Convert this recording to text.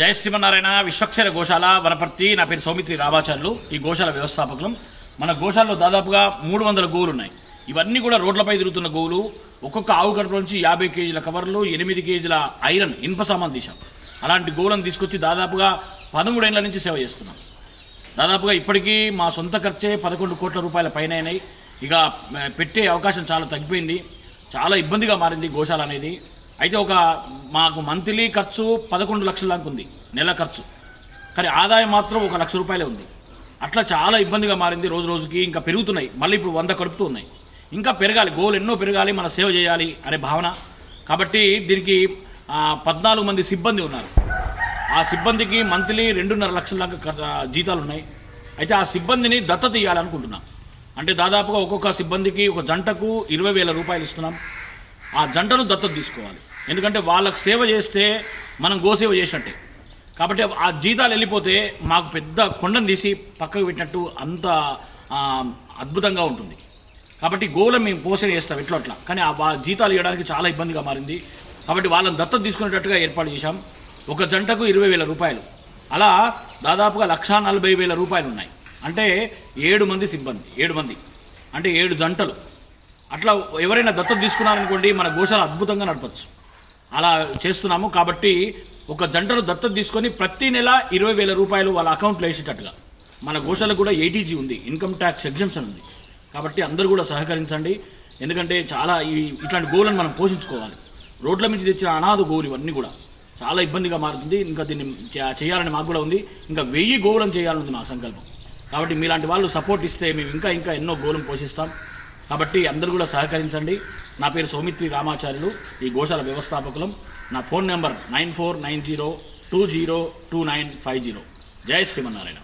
జయ శ్రీమన్నారాయణ విశ్వక్షర గోశాల వనపర్తి నా పేరు సౌమిత్రి రామాచార్యులు ఈ గోశాల వ్యవస్థాపకులం. మన గోశాలలో దాదాపుగా మూడు వందల గోవులు ఉన్నాయి ఇవన్నీ కూడా రోడ్లపై తిరుగుతున్న గోవులు ఒక్కొక్క ఆవు కడుపు నుంచి యాభై కేజీల కవర్లు ఎనిమిది కేజీల ఐరన్ ఇనుప సామాన్ తీసాం అలాంటి గోవులను తీసుకొచ్చి దాదాపుగా పదమూడేళ్ళ నుంచి సేవ చేస్తున్నాం. దాదాపుగా ఇప్పటికీ మా సొంత ఖర్చే పదకొండు కోట్ల రూపాయల పైన అయినాయి ఇక పెట్టే అవకాశం చాలా తగ్గిపోయింది. చాలా ఇబ్బందిగా మారింది గోశాల అనేది. అయితే ఒక మాకు మంత్లీ ఖర్చు పదకొండు లక్షల దాకా ఉంది నెల ఖర్చు. కానీ ఆదాయం మాత్రం ఒక లక్ష రూపాయలే ఉంది. అట్లా చాలా ఇబ్బందిగా మారింది రోజు రోజుకి ఇంకా పెరుగుతున్నాయి. మళ్ళీ ఇప్పుడు వంద కడుపుతూ ఉన్నాయి. ఇంకా పెరగాలి గోలు ఎన్నో పెరగాలి మన సేవ చేయాలి అనే భావన. కాబట్టి దీనికి పద్నాలుగు మంది సిబ్బంది ఉన్నారు. ఆ సిబ్బందికి మంత్లీ రెండున్నర లక్షల దాకా జీతాలు ఉన్నాయి. అయితే ఆ సిబ్బందిని దత్తత ఇవ్వాలనుకుంటున్నాం అంటే దాదాపుగా ఒక్కొక్క సిబ్బందికి ఒక జంటకు ఇరవై వేల రూపాయలు ఇస్తున్నాం. ఆ జంటను దత్తత తీసుకోవాలి. ఎందుకంటే వాళ్ళకు సేవ చేస్తే మనం గోసేవ చేసినట్టే. కాబట్టి ఆ జీతాలు వెళ్ళిపోతే మాకు పెద్ద కొండను తీసి పక్కకు పెట్టినట్టు అంత అద్భుతంగా ఉంటుంది. కాబట్టి గోవులను మేము పోసే చేస్తాం ఎట్లా అట్లా. కానీ ఆ జీతాలు ఇవ్వడానికి చాలా ఇబ్బందిగా మారింది. కాబట్టి వాళ్ళని దత్తత తీసుకునేటట్టుగా ఏర్పాటు చేశాం. ఒక జంటకు ఇరవై వేల రూపాయలు. అలా దాదాపుగా లక్షా నలభై వేల రూపాయలు ఉన్నాయి. అంటే ఏడు మంది సిబ్బంది ఏడు మంది. అంటే ఏడు జంటలు. అట్లా ఎవరైనా దత్తత తీసుకున్నారనుకోండి మన గోశాల అద్భుతంగా నడపచ్చు. అలా చేస్తున్నాము కాబట్టి ఒక జంటను దత్తత తీసుకొని ప్రతి నెల ఇరవై వేల రూపాయలు వాళ్ళ అకౌంట్లో వేసేటట్టుగా. మన గోశాలకు కూడా ఏటీజీ ఉంది ఇన్కమ్ ట్యాక్స్ ఎగ్జంప్షన్ ఉంది. కాబట్టి అందరూ కూడా సహకరించండి. ఎందుకంటే చాలా ఈ ఇట్లాంటి గోవులను మనం పోషించుకోవాలి. రోడ్ల నుంచి తెచ్చిన అనాథ గోవులు ఇవన్నీ కూడా చాలా ఇబ్బందిగా మారుతుంది. ఇంకా దీన్ని చేయాలని మాకు కూడా ఉంది. ఇంకా వెయ్యి గోవులను చేయాలని మా సంకల్పం. కాబట్టి మీలాంటి వాళ్ళు సపోర్ట్ ఇస్తే మేము ఇంకా ఇంకా ఎన్నో గోవులను పోషిస్తాం. కాబట్టి అందరూ కూడా సహకరించండి. నా పేరు సౌమిత్రి రామాచార్యులు. ఈ గోశాల వ్యవస్థాపకులం. నా phone number nine four nine zero two zero two nine five zero. జై శ్రీమన్నారాయణ.